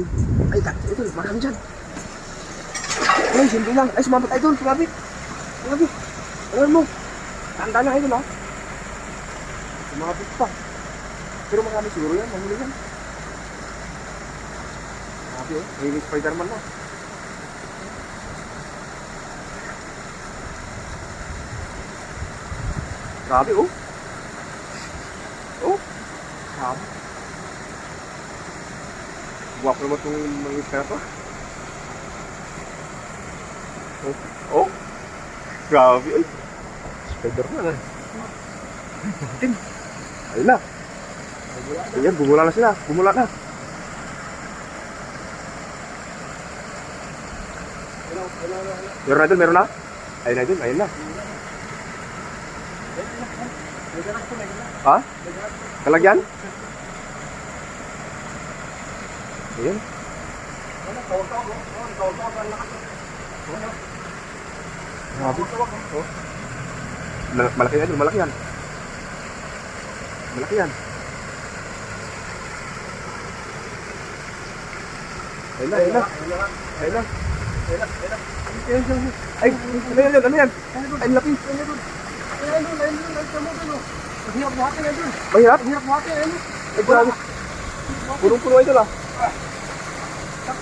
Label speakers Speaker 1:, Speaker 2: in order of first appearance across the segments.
Speaker 1: Grabe. Ay, tak, ito, marami dyan. Ay, hindi lang. Ay, sumabot idol, sumabit. Grabe. Ano mo? Tanda na idol, ha? Sumabit pa. Pero marami siguro yan, mahuli yan. Grabe, oh. May Spider-Man na. Grabe, oh. Oh. Grabe. Guwapo naman itong isda na to. Oh. Oh. Grabe, ay. Spider-Man, ah. Tim. Ayun na. Ayan, bumula na sila. Bumula na. Meron na dun, meron na? Ayun na dun, ayun na. Ha? Kalagyan? Ayun. Grabe. Oh. Mal- Malaki yan, malaki yan. Malaki yan. Ayun na, ayun na. Ayun na. Ay, ano yan, ano yan? Ay, laki.
Speaker 2: Mahirap.
Speaker 1: Mahirap?
Speaker 2: Buhatin yan.
Speaker 1: Ay, grabe. Punong-puno ito lah.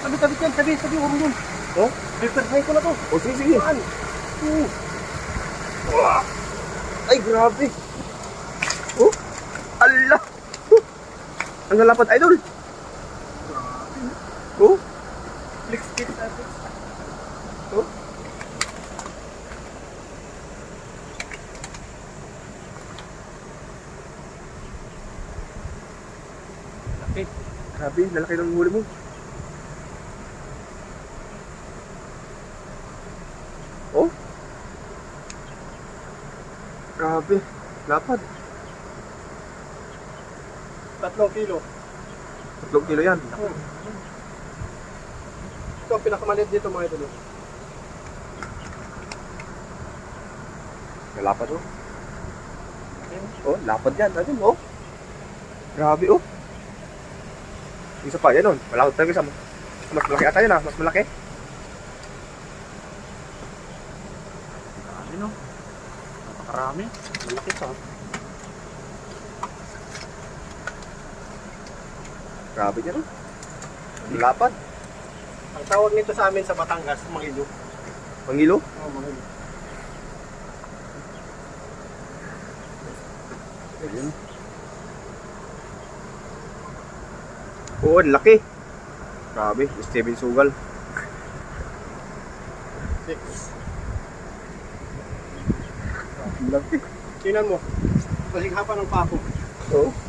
Speaker 2: Tabi-tabi yan, tabi, tabi, urong dun.
Speaker 1: Oh?
Speaker 2: Bipirhay ko na to.
Speaker 1: O, sige, sige.
Speaker 2: Saan? Oo.
Speaker 1: Ay, grabe. Oh, ala. Oh. Ang lalapad, idol. Oh,
Speaker 2: Flex kit sa
Speaker 1: oh.
Speaker 2: Laki.
Speaker 1: Grabe, lalaki ng huli mo. Oh. Grabe, lapad.
Speaker 2: Tatlong kilo.
Speaker 1: Tatlong kilo yan.
Speaker 2: Hmm. Ito ang pinakamaliit dito mga idol.
Speaker 1: Lapad, oh. Oh, lapad yan. Ano, oh. Grabe, oh. Isa pa, yan, oh. Malaki talaga sa mas malaki ata yun, ah. Mas malaki.
Speaker 2: Marami no? Napakarami. Malaki sa.
Speaker 1: Grabe yan, oh. Ang Lapad.
Speaker 2: Ang tawag nito sa amin sa Batangas, Mangilo.
Speaker 1: Pangilo.
Speaker 2: Oo, oh, Mangilo.
Speaker 1: Ayun. Oo, laki. Grabe, Steven Sugal.
Speaker 2: Six.
Speaker 1: Laki.
Speaker 2: Tingnan mo. Pasighapan ng pako.
Speaker 1: Oo.